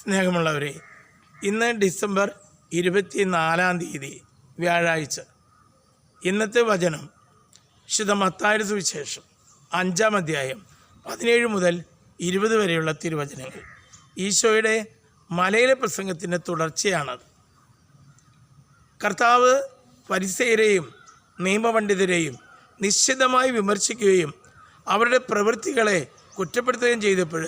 സ്നേഹമുള്ളവരെ ഇന്ന് ഡിസംബർ ഇരുപത്തി നാലാം തീയതി വ്യാഴാഴ്ച. ഇന്നത്തെ വചനം വിശുദ്ധ മത്തായുടെ സുവിശേഷം അഞ്ചാം അധ്യായം പതിനേഴ് മുതൽ ഇരുപത് വരെയുള്ള തിരുവചനങ്ങൾ. ഈശോയുടെ മലയിലെ പ്രസംഗത്തിന്റെ തുടർച്ചയാണത്. കർത്താവ് പരിസയരെയും നിയമപണ്ഡിതരെയും നിശ്ചിതമായി വിമർശിക്കുകയും അവരുടെ പ്രവൃത്തികളെ കുറ്റപ്പെടുത്തുകയും ചെയ്തപ്പോൾ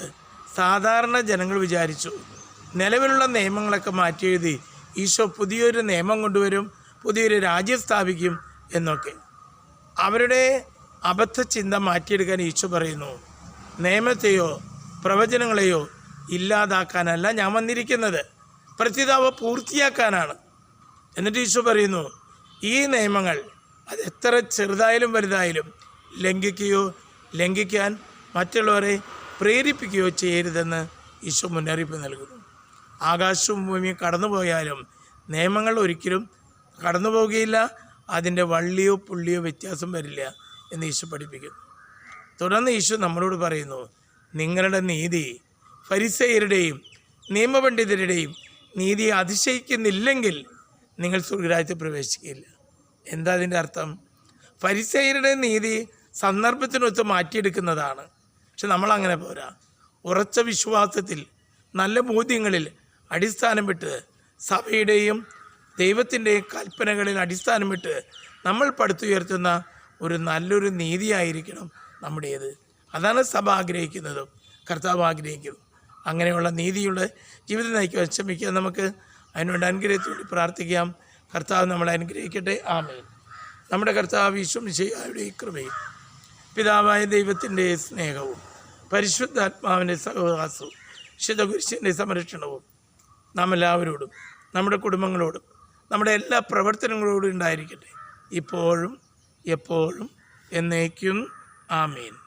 സാധാരണ ജനങ്ങൾ വിചാരിച്ചു നിലവിലുള്ള നിയമങ്ങളൊക്കെ മാറ്റി എഴുതി ഈശോ പുതിയൊരു നിയമം കൊണ്ടുവരും പുതിയൊരു രാജ്യം സ്ഥാപിക്കും എന്നൊക്കെ. അവരുടെ അബദ്ധ ചിന്ത മാറ്റിയെടുക്കാൻ ഈശോ പറയുന്നു നിയമത്തെയോ പ്രവചനങ്ങളെയോ ഇല്ലാതാക്കാനല്ല ഞാൻ വന്നിരിക്കുന്നത്. പ്രത്യേകത പൂർത്തിയാക്കാനാണ്. എന്നിട്ട് ഈശോ പറയുന്നു ഈ നിയമങ്ങൾ അത് എത്ര ചെറുതായാലും വലുതായാലും ലംഘിക്കുകയോ ലംഘിക്കാൻ മറ്റുള്ളവരെ പ്രേരിപ്പിക്കുകയോ ചെയ്യരുതെന്ന് ഈശോ മുന്നറിയിപ്പ് നൽകുന്നു. ആകാശവും ഭൂമിയും കടന്നുപോയാലും നിയമങ്ങൾ ഒരിക്കലും കടന്നു പോവുകയില്ല അതിന്റെ വള്ളിയോ പുള്ളിയോ വ്യത്യാസം വരില്ല എന്ന് ഈശോ പഠിപ്പിക്കുന്നു. തുടർന്ന് ഈശോ നമ്മളോട് പറയുന്നു നിങ്ങളുടെ നീതി ഫരിസയരുടെയും നിയമപണ്ഡിതരുടെയും നീതി അതിശയിക്കുന്നില്ലെങ്കിൽ നിങ്ങൾ സ്വർഗരാജ്യത്തിൽ പ്രവേശിക്കില്ല എന്താ അതിന്റെ അർത്ഥം? ഫരിസയരുടെ നീതി സന്ദർഭത്തിനൊത്ത് മാറ്റിയെടുക്കുന്നതാണ്. പക്ഷെ നമ്മളങ്ങനെ പോരാ. ഉറച്ച വിശ്വാസത്തിൽ നല്ല ബോധ്യങ്ങളിൽ അടിസ്ഥാനം വിട്ട് സഭയുടെയും ദൈവത്തിന്റെയും കൽപ്പനകളിൽ അടിസ്ഥാനം വിട്ട് നമ്മൾ പടുത്തുയർത്തുന്ന ഒരു നല്ലൊരു നീതിയായിരിക്കണം നമ്മുടേത്. അതാണ് സഭ ആഗ്രഹിക്കുന്നതും. കർത്താവ് ആഗ്രഹിക്കുന്നു അങ്ങനെയുള്ള നീതിയുടെ ജീവിതം നയിക്കുവാൻ ശ്രമിക്കുക. നമുക്ക് അതിനുവേണ്ട അനുഗ്രഹത്തോടെ പ്രാർത്ഥിക്കാം. കർത്താവ് നമ്മളെ അനുഗ്രഹിക്കട്ടെ. ആമേൻ. നമ്മുടെ കർത്താവ് വിശ്വമിശയുടെ കൃപയും പിതാവായ ദൈവത്തിന്റെ സ്നേഹവും പരിശുദ്ധാത്മാവിന്റെ സഹവാസവും ശുദ്ധകുരിശിന്റെ സംരക്ഷണവും നാം എല്ലാവരോടും നമ്മുടെ കുടുംബങ്ങളോടും നമ്മുടെ എല്ലാ പ്രവർത്തനങ്ങളോടും ഉണ്ടായിരിക്കട്ടെ. ഇപ്പോഴും എപ്പോഴും എന്നേക്കും ആമീൻ.